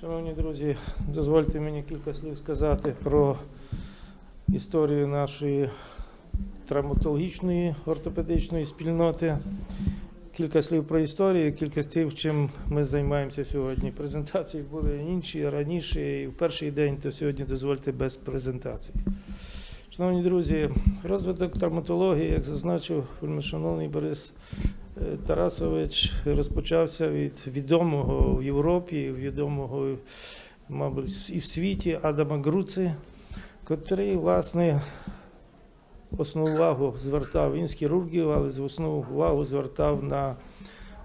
Шановні друзі, дозвольте мені кілька слів сказати про історію нашої травматологічної ортопедичної спільноти. Кілька слів про історію, кілька слів, чим ми займаємося сьогодні. Презентації були інші раніше, і в перший день, то сьогодні дозвольте без презентації. Шановні друзі, розвиток травматології, як зазначив вельмишановний Борис Тарасович, розпочався від відомого в Європі, відомого, мабуть, і в світі Адама Груци, котрий, власне, основну увагу звертав він з хірургів, але з основну увагу звертав на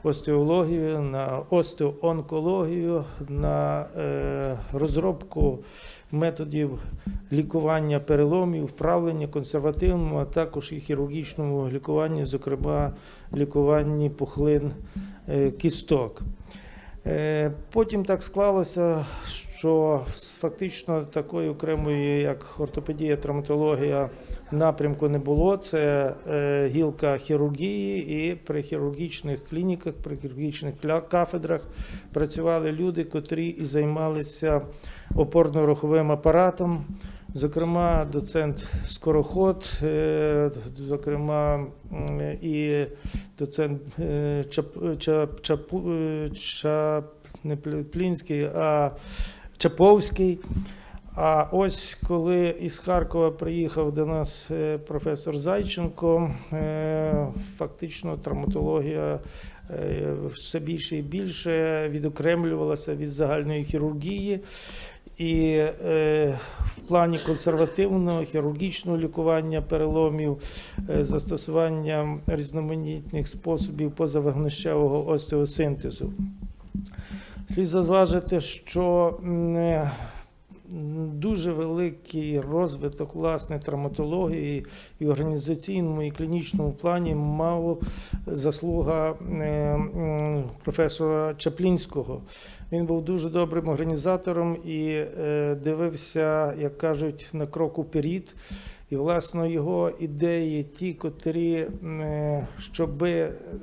остеологію, на остеоонкологію, на е, розробку методів лікування переломів, вправлення консервативному, а також і хірургічному лікуванні, зокрема лікуванні пухлин е, кісток. Е, Потім так склалося, що фактично такої окремої, як ортопедія, травматологія, напрямку не було. Це е, гілка хірургії, і при хірургічних клініках, при хірургічних кафедрах працювали люди, котрі і займалися опорно-руховим апаратом. Зокрема, доцент Скороход, е, зокрема, і доцент е, Чап, Чап, е, Чап, не Плінський, а Чаповський. А ось коли із Харкова приїхав до нас професор Зайченко, фактично травматологія все більше і більше відокремлювалася від загальної хірургії. І е, в плані консервативного хірургічного лікування переломів, е, застосування різноманітних способів позавагнищевого остеосинтезу. Слід зазважити, що е, дуже великий розвиток власне травматології і організаційному і клінічному плані мав заслуга е, професора Чаплінського. Він був дуже добрим організатором і е, дивився, як кажуть, на крок уперед. І, власне, його ідеї, ті, котрі, е, щоб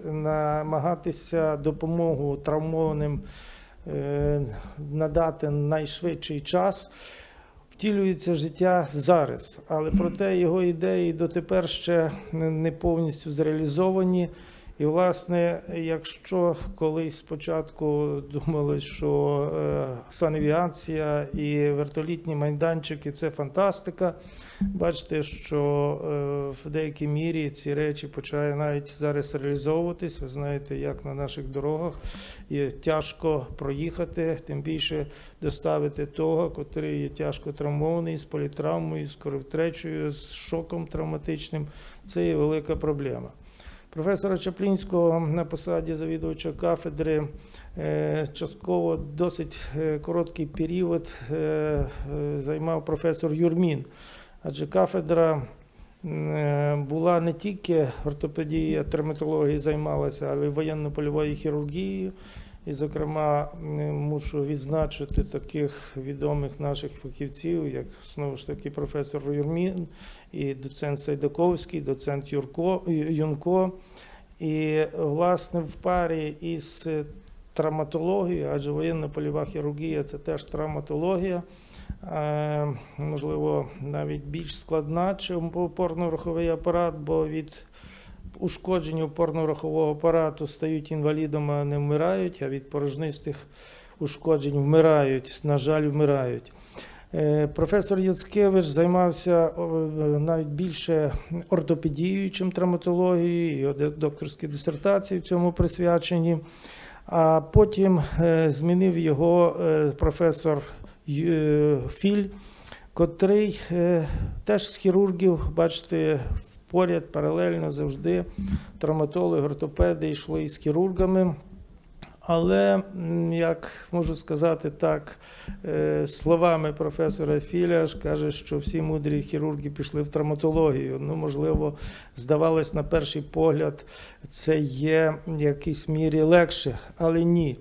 намагатися допомогу травмованим надати найшвидший час, втілюється життя зараз. Але проте його ідеї дотепер ще не- не повністю зреалізовані. І, власне, якщо колись спочатку думали, що е, санавіація і вертолітні майданчики це фантастика, бачите, що е, в деякій мірі ці речі починають зараз реалізовуватись. Ви знаєте, як на наших дорогах є тяжко проїхати, тим більше доставити того, котрий є тяжко травмований з політравмою, з кровотечею, з шоком травматичним. Це є велика проблема. Професора Чаплінського на посаді завідувача кафедри е, частково досить е, короткий період е, займав професор Юрмін, адже кафедра була не тільки ортопедією, травматологією займалася, але й воєнно-польовою хірургією. І, зокрема, мушу відзначити таких відомих наших фахівців, як знову ж таки професор Юрмін, і доцент Сайдаковський, доцент Юрко, Юнко. І, власне, в парі із травматологією, адже воєнна польова хірургія це теж травматологія, е, можливо, навіть більш складна, ніж опорно-руховий апарат, бо від ушкодження опорно-рухового апарату стають інвалідами, а не вмирають, а від порожнистих ушкоджень вмирають, на жаль, вмирають. Е, Професор Яцкевич займався е, навіть більше ортопедією, чим травматологією, його докторські дисертації в цьому присвячені. А потім е, змінив його професор Філь, котрий теж з хірургів, бачите, поряд паралельно завжди травматологи, ортопеди йшли із хірургами. Але, як можу сказати так, е, словами професора Філя ж каже, що всі мудрі хірурги пішли в травматологію. Ну, можливо, здавалось на перший погляд, це є в якійсь мірі легше, але ні.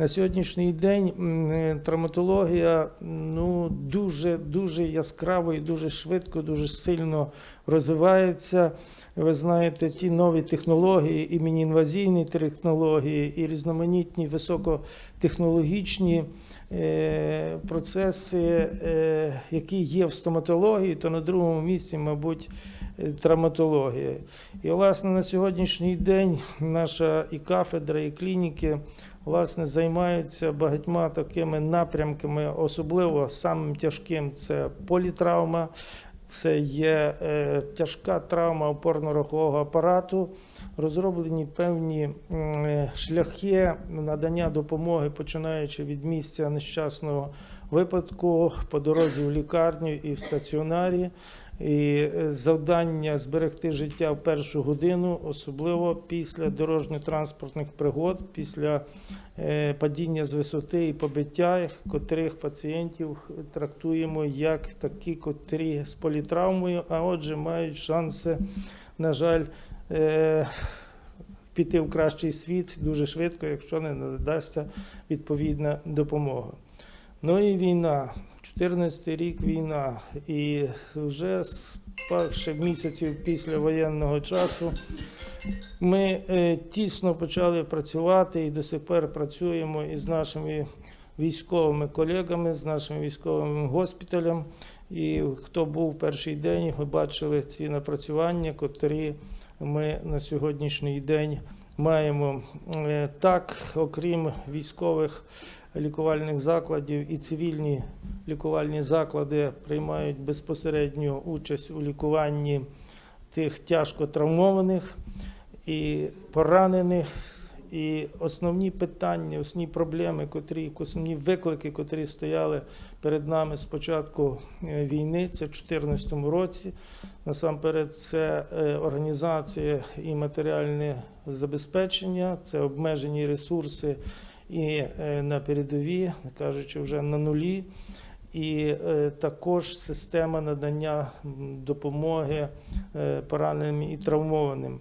На сьогоднішній день е, травматологія ну, дуже, дуже яскраво і дуже швидко, дуже сильно розвивається. Ви знаєте, ті нові технології, і міні-інвазійні технології, і різноманітні високотехнологічні е, процеси, е, які є в стоматології, то на другому місці, мабуть, травматологія. І, власне, на сьогоднішній день наша і кафедра, і клініки власне займаються багатьма такими напрямками, особливо самим тяжким це політравма. Це є е, тяжка травма опорно-рухового апарату. Розроблені певні е, шляхи надання допомоги, починаючи від місця нещасного випадку по дорозі в лікарню і в стаціонарі. І е, завдання зберегти життя в першу годину, особливо після дорожньо-транспортних пригод, після е, падіння з висоти і побиття, котрих пацієнтів трактуємо як такі, котрі з політравмою, а отже, мають шанси, на жаль, е, піти в кращий світ дуже швидко, якщо не надасться відповідна допомога. Ну і війна. 14 рік війна, і вже з перших місяців після воєнного часу ми е, тісно почали працювати і до сих пор працюємо із нашими військовими колегами, з нашим військовим госпіталем. І хто був перший день, ви бачили ці напрацювання, котрі ми на сьогоднішній день маємо. Е, Так, окрім військових лікувальних закладів і цивільні лікувальні заклади приймають безпосередню участь у лікуванні тих тяжко травмованих і поранених. І основні питання, основні проблеми, котрі, основні виклики, котрі стояли перед нами з початку е, війни, це в 2014 році. Насамперед, це е, організація і матеріальне забезпечення, це обмежені ресурси і е, на передові, кажучи, вже на нулі. І е, також система надання допомоги е, пораненим і травмованим.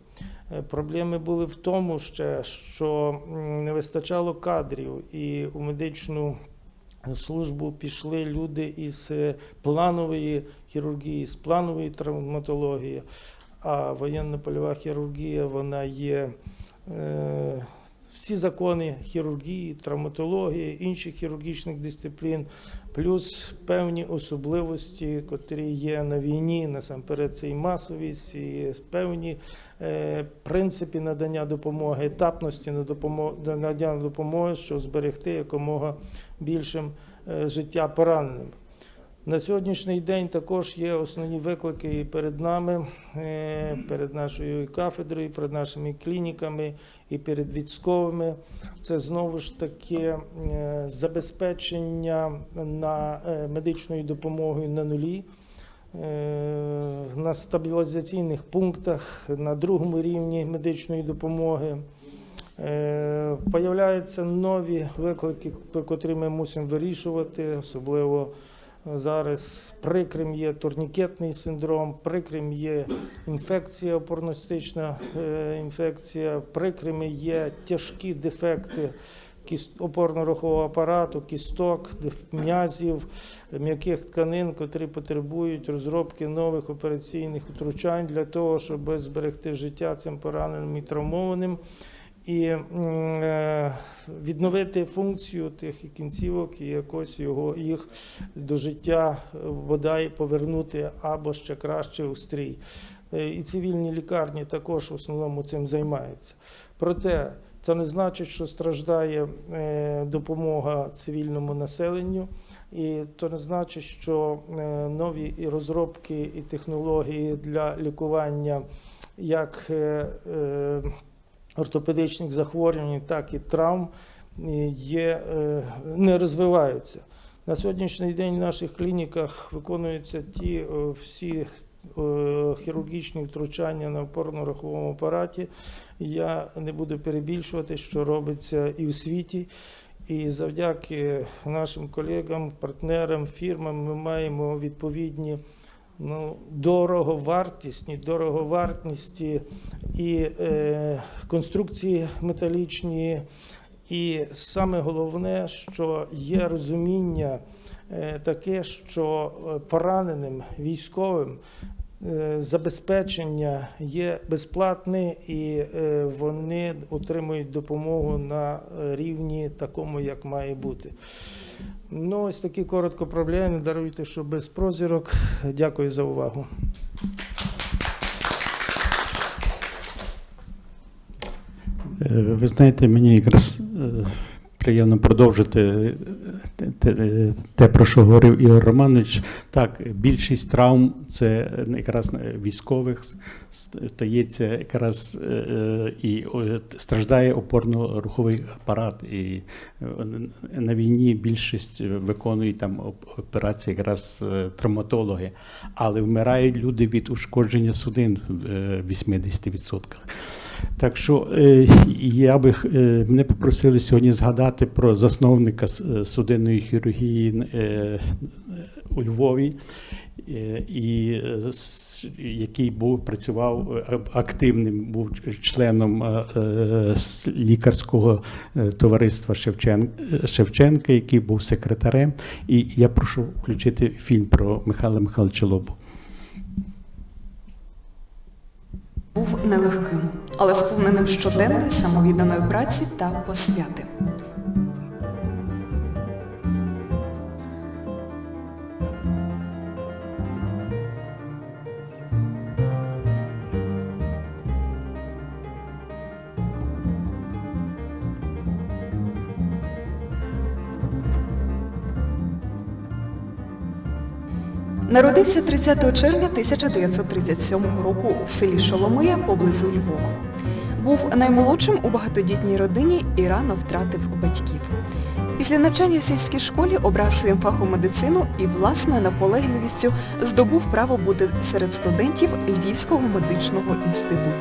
Проблеми були в тому, ще, що не вистачало кадрів, і у медичну службу пішли люди із планової хірургії, з планової травматології. А воєнно-польова хірургія вона є. Всі закони хірургії, травматології, інших хірургічних дисциплін, плюс певні особливості, котрі є на війні, насамперед це і масовість, і певні е, принципи надання допомоги, етапності на допомогу, надання допомоги, щоб зберегти якомога більшим е, життя пораненим. На сьогоднішній день також є основні виклики і перед нами, е, перед нашою кафедрою, перед нашими клініками і перед військовими. Це знову ж таки е, забезпечення на е, медичною допомогою на нулі. На стабілізаційних пунктах на другому рівні медичної допомоги. Появляються нові виклики, котрі ми мусимо вирішувати, особливо Зараз прикрим є турнікетний синдром, прикрим є інфекція, опорностична е, інфекція, прикрим є тяжкі дефекти опорно-рухового апарату, кісток, м'язів, м'яких тканин, котрі потребують розробки нових операційних втручань для того, щоб зберегти життя цим пораненим і травмованим. І е, відновити функцію тих кінцівок і якось його їх до життя е, бодай повернути або ще краще у стрій. Е, І цивільні лікарні також в основному цим займаються. Проте це не значить, що страждає допомога цивільному населенню, і то не значить, що нові розробки і технології для лікування як ортопедичних захворювань, так і травм е, є, е, не розвиваються. На сьогоднішній день в наших клініках виконуються ті е, всі хірургічні втручання на опорно-раховому апараті. Я не буду перебільшувати, що робиться і в світі. І завдяки нашим колегам, партнерам, фірмам ми маємо відповідні ну, дороговартісні, дороговартісті і е, конструкції металічні, І саме головне, що є розуміння е, таке, що е, пораненим військовим забезпечення є безплатне і е, вони отримують допомогу на рівні такому, як має бути. Ну, ось такі коротко про Бляни. Даруйте, що без прозірок. Дякую за увагу. Е, Ви знаєте, мені якраз е, приємно продовжити е, те- те, про що говорив Ігор Романович. Так, більшість травм це якраз військових стається якраз е, е, і страждає опорно-руховий апарат. І е, на війні більшість виконують там операції якраз е, травматологи, але вмирають люди від ушкодження судин в е, 80%. Так що е, я би е, мене попросили сьогодні згадати про засновника е, судинної хірургії у Львові, і який був працював активним, був членом лікарського товариства Шевчен, Шевченка, який був секретарем. І я прошу включити фільм про Михайла Михайловича Лобу. Був нелегким, але сповненим щоденної самовідданої праці та посвяти. Народився 30 червня 1937 року в селі Шоломия поблизу Львова. Був наймолодшим у багатодітній родині і рано втратив батьків. Після навчання в сільській школі обрав своїм фахом медицину і власною наполегливістю здобув право бути серед студентів Львівського медичного інституту.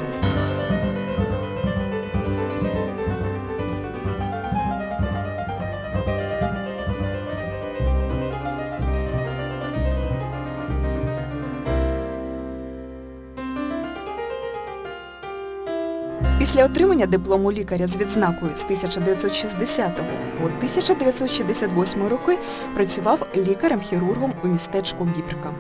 Після отримання диплому лікаря з відзнакою з 1960 по 1968 роки працював лікарем-хірургом у містечку Бібрка.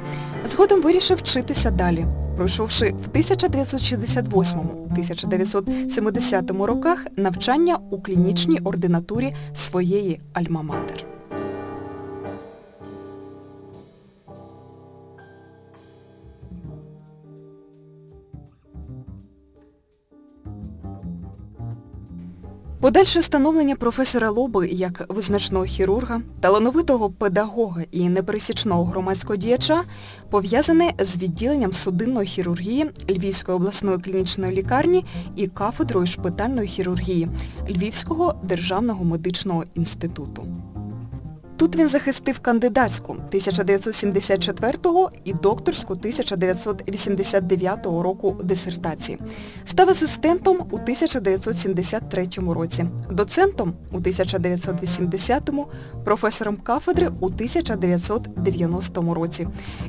Згодом вирішив вчитися далі. Пройшовши в 1968-1970 роках навчання у клінічній ординатурі своєї альма-матер. Подальше становлення професора Лоби як визначного хірурга, талановитого педагога і непересічного громадського діяча пов'язане з відділенням судинної хірургії Львівської обласної клінічної лікарні і кафедрою шпитальної хірургії Львівського державного медичного інституту. Тут він захистив кандидатську 1974 і докторську 1989 року дисертації. Став асистентом у 1973 році, доцентом у 1980, професором кафедри у 1990 році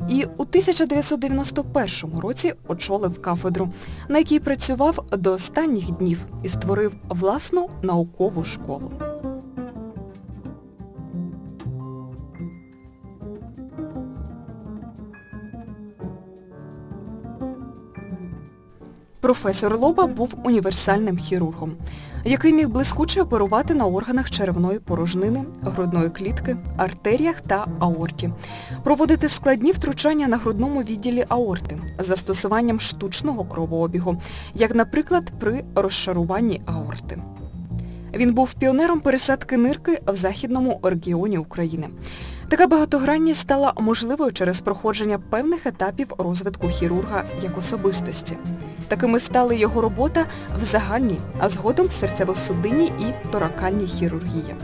і у 1991 році очолив кафедру, на якій працював до останніх днів і створив власну наукову школу. Професор Лоба був універсальним хірургом, який міг блискуче оперувати на органах черевної порожнини, грудної клітки, артеріях та аорті, проводити складні втручання на грудному відділі аорти з застосуванням штучного кровообігу, як, наприклад, при розшаруванні аорти. Він був піонером пересадки нирки в західному регіоні України. Така багатогранність стала можливою через проходження певних етапів розвитку хірурга як особистості. Такими стали його робота в загальній, а згодом серцево-судинній і торакальній хірургії.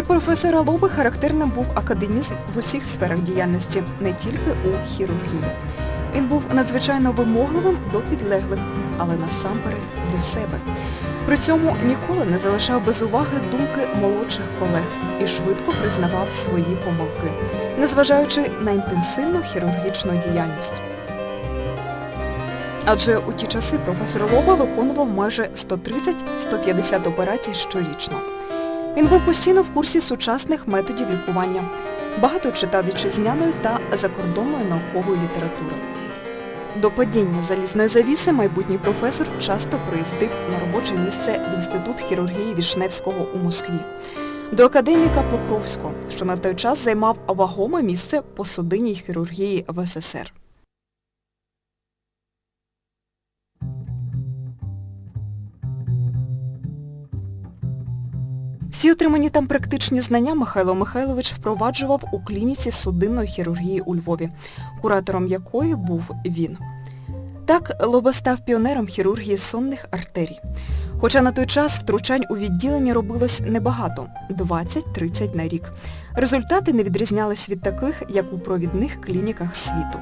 Для професора Лоби характерним був академізм в усіх сферах діяльності, не тільки у хірургії. Він був надзвичайно вимогливим до підлеглих, але насамперед до себе. При цьому ніколи не залишав без уваги думки молодших колег і швидко признавав свої помилки, незважаючи на інтенсивну хірургічну діяльність. Адже у ті часи професор Лоба виконував майже 130-150 операцій щорічно. Він був постійно в курсі сучасних методів лікування, багато читав вітчизняної та закордонної наукової літератури. До падіння залізної завіси майбутній професор часто приїздив на робоче місце в Інститут хірургії Вішневського у Москві, до академіка Покровського, що на той час займав вагоме місце по судинній хірургії в СССР. Всі отримані там практичні знання Михайло Михайлович впроваджував у клініці судинної хірургії у Львові, куратором якої був він. Так Лоба став піонером хірургії сонних артерій. Хоча на той час втручань у відділенні робилось небагато 20-30 на рік. Результати не відрізнялись від таких, як у провідних клініках світу.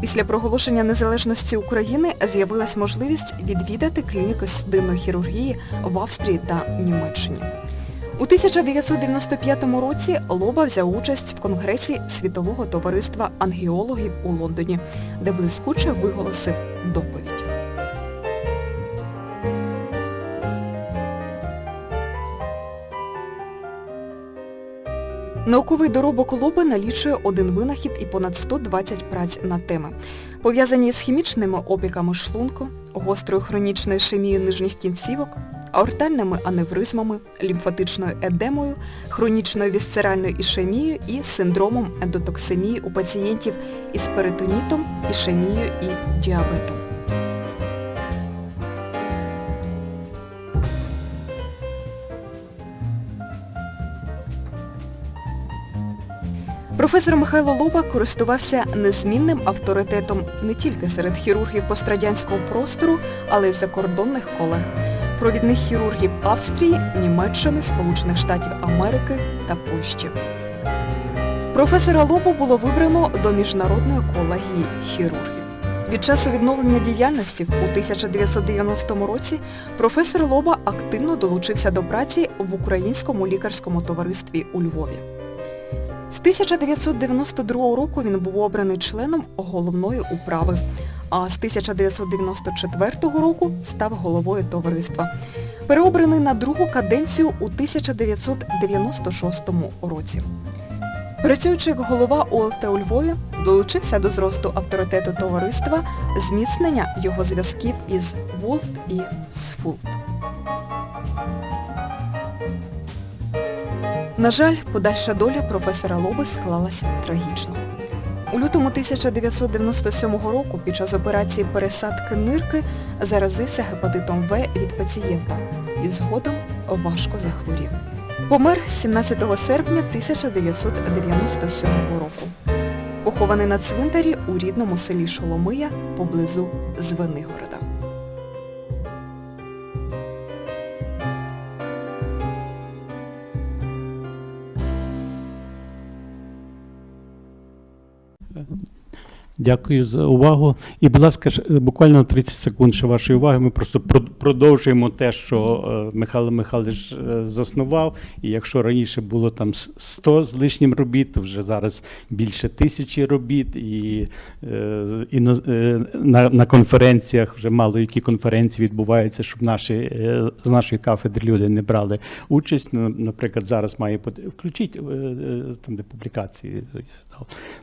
Після проголошення незалежності України з'явилась можливість відвідати клініки судинної хірургії в Австрії та Німеччині. У 1995 році Лоба взяв участь в Конгресі Світового товариства ангіологів у Лондоні, де блискуче виголосив доповідь. Науковий доробок Лоби налічує один винахід і понад 120 праць на теми, пов'язані з хімічними опіками шлунку, гострою хронічною ішемією нижніх кінцівок, аортальними аневризмами, лімфатичною едемою, хронічною вісцеральною ішемією і синдромом ендотоксемії у пацієнтів із перитонітом, ішемією і діабетом. Професор Михайло Лоба користувався незмінним авторитетом не тільки серед хірургів пострадянського простору, але й закордонних колег, провідних хірургів Австрії, Німеччини, Сполучених Штатів Америки та Польщі. Професора Лобу було вибрано до міжнародної колегії хірургів. Від часу відновлення діяльності у 1990 році професор Лоба активно долучився до праці в Українському лікарському товаристві у Львові. З 1992 року він був обраний членом головної управи, а з 1994 року став головою товариства. Переобраний на другу каденцію у 1996 році. Працюючи як голова ОЛТ у Львові, долучився до зросту авторитету товариства, зміцнення його зв'язків із ВОЛТ і СФУЛТ. На жаль, подальша доля професора Лоби склалася трагічно. У лютому 1997 року під час операції пересадки нирки заразився гепатитом В від пацієнта і згодом важко захворів. Помер 17 серпня 1997 року. Похований на цвинтарі у рідному селі Шоломия поблизу Звенигорода. Дякую за увагу. І, будь ласка, буквально 30 секунд ще вашої уваги. Ми просто продовжуємо те, що е, Михайло Михайлович е, заснував. І якщо раніше було там с- 100 з лишнім робіт, то вже зараз більше тисячі робіт. І, е, і на, на, на конференціях вже мало які конференції відбуваються, щоб наші з нашої кафедри люди не брали участь. Ну, Наприклад, зараз має включіть там, де публікації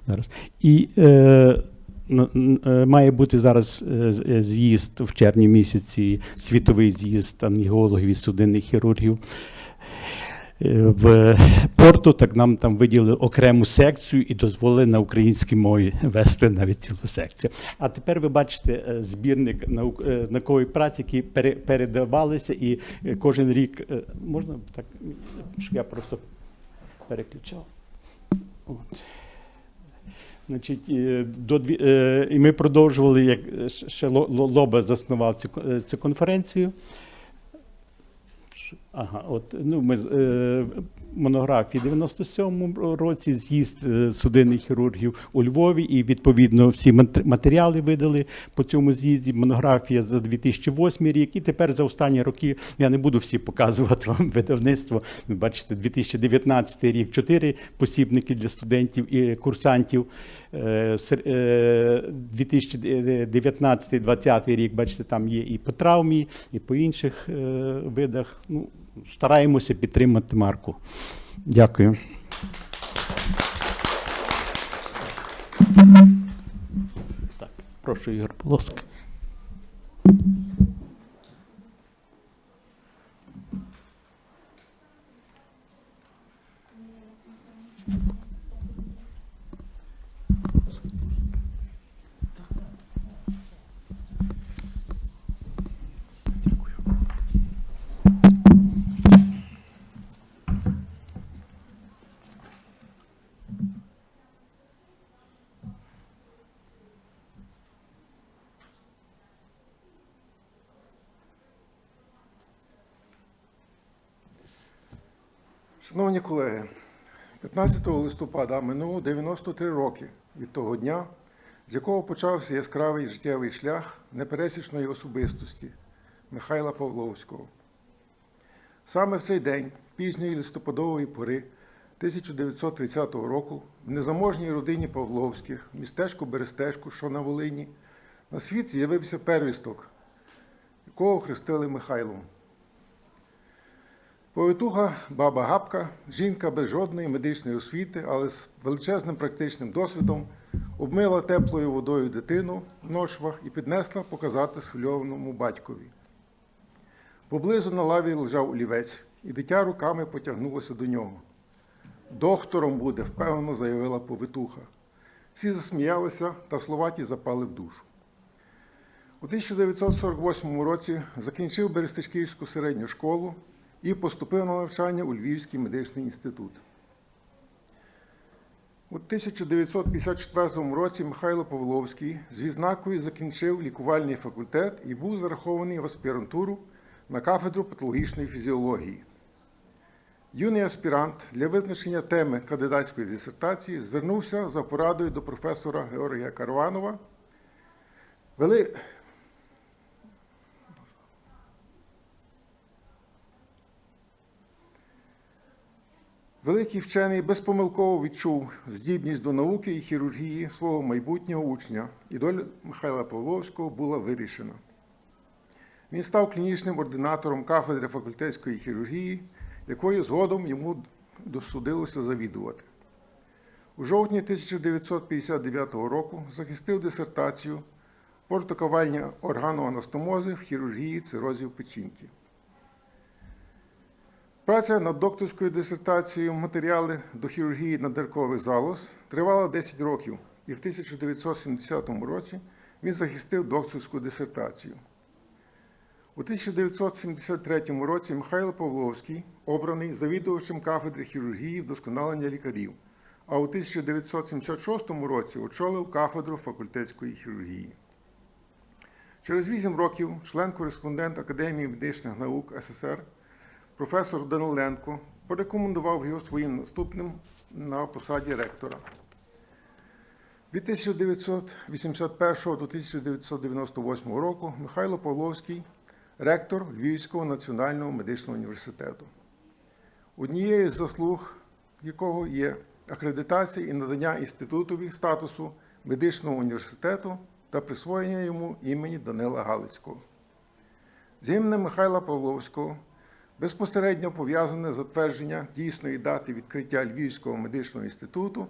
зараз. І е, має бути зараз е, е, з'їзд в червні місяці, світовий з'їзд ангіологів і судинних хірургів. Е, В порту так нам там виділили окрему секцію і дозволили на українській мові вести навіть цілу секцію. А тепер ви бачите е, збірник наук, е, наукової праці, які пере- передавалися, і е, кожен рік е, можна так, щоб я просто переключав. От. Значить, до дві, е, і ми продовжували, як е, ще- ще Ло- Ло- Лоба заснував цю, е, цю конференцію. Ага, от, ну, ми, монографії в 97-му році, з'їзд е, судинних хірургів у Львові, і відповідно всі мат- матеріали видали по цьому з'їзді. Монографія за 2008 рік. І тепер за останні роки я не буду всі показувати вам видавництво. Ви бачите, 2019 рік чотири посібники для студентів і курсантів. Е, сер- е, 2019-2020 рік, бачите, там є і по травмі, і по інших е, видах. Ну, стараємося підтримати марку. Дякую. Так, прошу, Ігор Полоска. Шановні колеги, 15 листопада минуло 93 роки від того дня, з якого почався яскравий життєвий шлях непересічної особистості Михайла Павловського. Саме в цей день, пізньої листопадової пори 1930 року, в незаможній родині Павловських, містечку Берестечку, що на Волині, на світ з'явився первісток, якого хрестили Михайлом. Повитуха баба Гапка, жінка без жодної медичної освіти, але з величезним практичним досвідом, обмила теплою водою дитину в ношвах і піднесла показати схвильованому батькові. Поблизу на лаві лежав олівець, і дитя руками потягнулося до нього. Доктором буде, впевнено заявила повитуха. Всі засміялися та слова ті запали в душу. У 1948 році закінчив Берестичківську середню школу і поступив на навчання у Львівський медичний інститут. У 1954 році Михайло Павловський з відзнакою закінчив лікувальний факультет і був зарахований в аспірантуру на кафедру патологічної фізіології. Юний аспірант для визначення теми кандидатської дисертації звернувся за порадою до професора Георгія Карванова. Вели... Великий вчений безпомилково відчув здібність до науки і хірургії свого майбутнього учня, і доля Михайла Павловського була вирішена. Він став клінічним ординатором кафедри факультетської хірургії, якою згодом йому досудилося завідувати. У жовтні 1959 року захистив дисертацію портокавальня органоанастомози в хірургії цирозів печінки. Праця над докторською дисертацією матеріали до хірургії надиркових залоз тривала 10 років, і в 1970 році він захистив докторську дисертацію. У 1973 році Михайло Павловський обраний завідувачем кафедри хірургії вдосконалення лікарів, а у 1976 році очолив кафедру факультетської хірургії. Через 8 років член-кореспондент Академії медичних наук СССР професор Даниленко порекомендував його своїм наступним на посаді ректора. Від 1981 до 1998 року Михайло Павловський ректор Львівського національного медичного університету. Однією з заслуг якого є акредитація і надання інститутові статусу медичного університету та присвоєння йому імені Данила Галицького. З іменем Михайла Павловського безпосередньо пов'язане затвердження дійсної дати відкриття Львівського медичного інституту,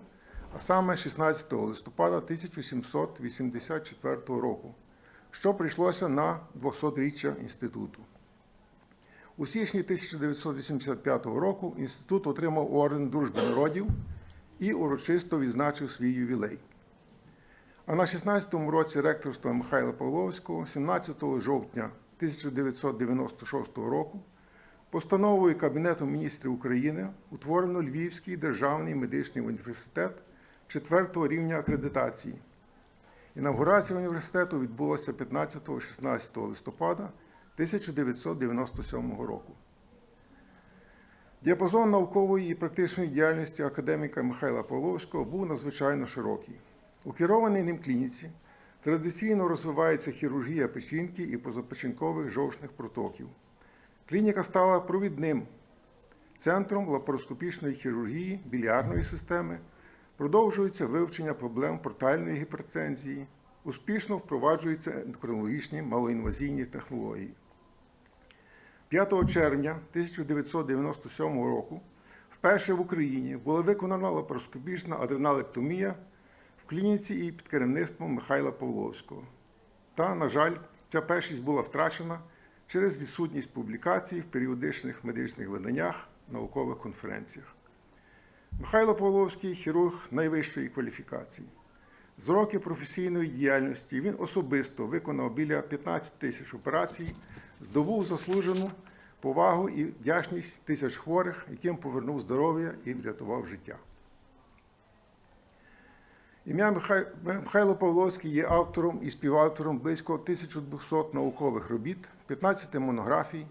а саме 16 листопада 1784 року, що прийшлося на 200-річчя інституту. У січні 1985 року інститут отримав орден Дружби народів і урочисто відзначив свій ювілей. А на 16-му році ректорства Михайла Павловського, 17 жовтня 1996 року, Постановою Кабінету міністрів України утворено Львівський державний медичний університет 4 рівня акредитації. Інаугурація університету відбулася 15-16 листопада 1997 року. Діапазон наукової і практичної діяльності академіка Михайла Павловського був надзвичайно широкий. У керованій ним клініці традиційно розвивається хірургія печінки і позапечінкових жовчних протоків. Клініка стала провідним центром лапароскопічної хірургії біліарної системи, продовжується вивчення проблем портальної гіпертензії, успішно впроваджуються ендокринологічні малоінвазійні технології. 5 червня 1997 року вперше в Україні була виконана лапароскопічна адреналектомія в клініці і під керівництвом Михайла Павловського. Та, на жаль, ця першість була втрачена через відсутність публікацій в періодичних медичних виданнях, наукових конференціях. Михайло Павловський хірург найвищої кваліфікації. З роки професійної діяльності він особисто виконав біля 15 тисяч операцій, здобув заслужену повагу і вдячність тисяч хворих, яким повернув здоров'я і врятував життя. Ім'я Михай- Михайло Павловський є автором і співавтором близько 1200 наукових робіт, 15 монографій,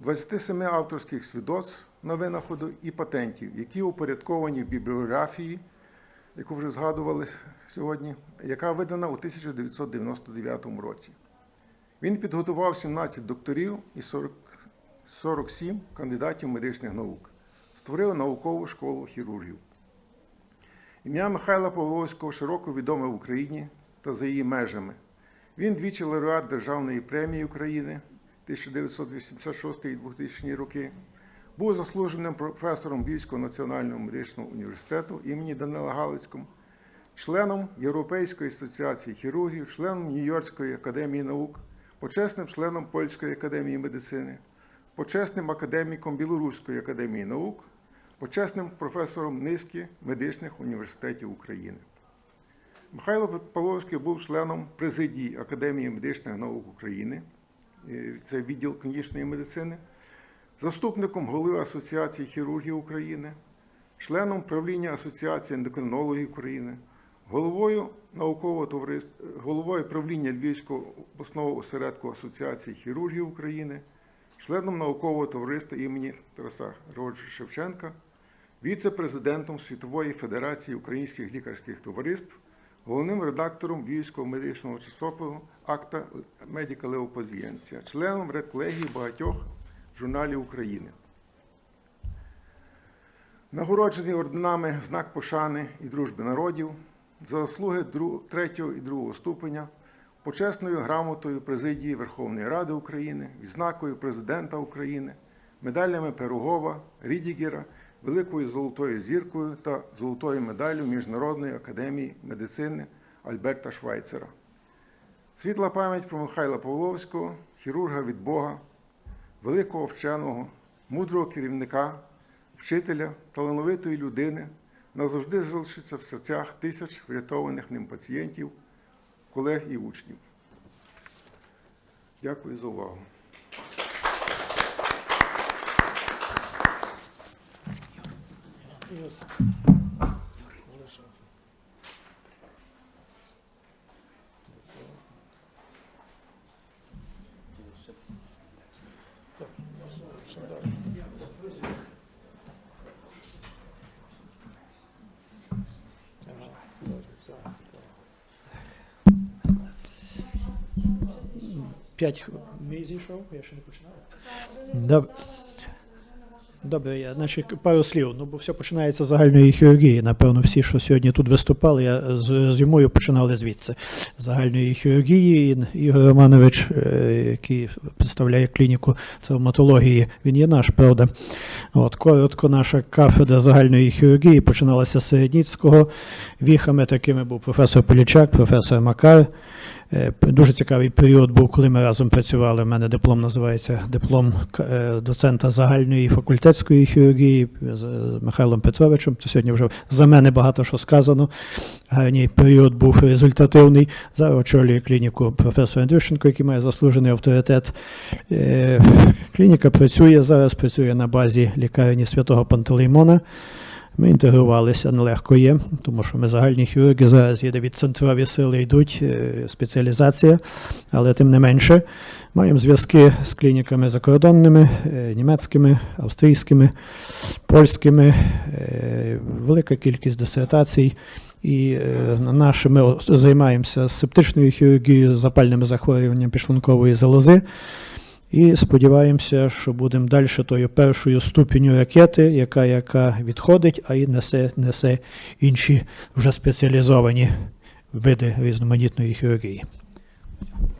27 авторських свідоцтв на винаходу і патентів, які упорядковані в бібліографії, яку вже згадували сьогодні, яка видана у 1999 році. Він підготував 17 докторів і 40 47 кандидатів медичних наук, створив наукову школу хірургів. Ім'я Михайла Павловського широко відоме в Україні та за її межами. Він двічі лауреат Державної премії України 1986 і 2000 роки, був заслуженим професором Львівського національного медичного університету імені Данила Галицького, членом Європейської асоціації хірургів, членом Нью-Йоркської академії наук, почесним членом Польської академії медицини, почесним академіком Білоруської академії наук, почесним професором низки медичних університетів України. Михайло Павловський був членом президії Академії медичних наук України, е, це відділ клінічної медицини, заступником голови Асоціації хірургів України, членом правління Асоціації ендокринологів України, головою наукового товариства, головою правління Львівського обласного осередку Асоціації хірургів України, членом наукового товариства імені Тараса Григоровича Шевченка, віце-президентом Світової Федерації українських лікарських товариств, головним редактором Львівського медичного часопису Акта Медіка Леопозієнція, членом редколегії багатьох журналів України. Нагороджений орденами знак пошани і дружби народів за заслуги 3 і 2 ступеня, почесною грамотою президії Верховної Ради України, відзнакою президента України, медалями Пирогова, Рідігера, Великою Золотою зіркою та золотою медаллю Міжнародної академії медицини Альберта Швайцера. Світла пам'ять про Михайла Павловського, хірурга від Бога, великого вченого, мудрого керівника, вчителя, талановитої людини назавжди залишиться в серцях тисяч врятованих ним пацієнтів, колег і учнів. Дякую за увагу. П'ять. Мій зійшов, я ще не починав. Добре. Я, значить, пару слів. Ну, бо все починається з загальної хірургії. Напевно, всі, що сьогодні тут виступали, я з, з Юмою починали звідси. Загальної хірургії. Ігор Романович, е, який представляє клініку травматології, він є наш, правда. От, коротко, наша кафедра загальної хірургії починалася з Середніцького. Віхами такими був професор Полічак, професор Макар. Е, Дуже цікавий період був, коли ми разом працювали. У мене диплом називається диплом е, доцента загальної факультетської хірургії з Михайлом Петровичем. Це сьогодні вже за мене багато що сказано. Гарний період був результативний. Зараз очолює клініку професор Андрющенко, який має заслужений авторитет. Е, Клініка працює зараз, працює на базі лікарні святого Пантелеймона. Ми інтегрувалися, нелегко є, тому що ми загальні хірурги зараз є, де від центрові сили йдуть, е, спеціалізація, але тим не менше маємо зв'язки з клініками закордонними, е, німецькими, австрійськими, польськими, е, велика кількість дисертацій. І наше ми займаємося септичною хірургією, запальними захворюванням підшлункової залози. І сподіваємося, що будемо далі тою першою ступеню ракети, яка, яка відходить, а і несе, несе інші вже спеціалізовані види різноманітної хірургії.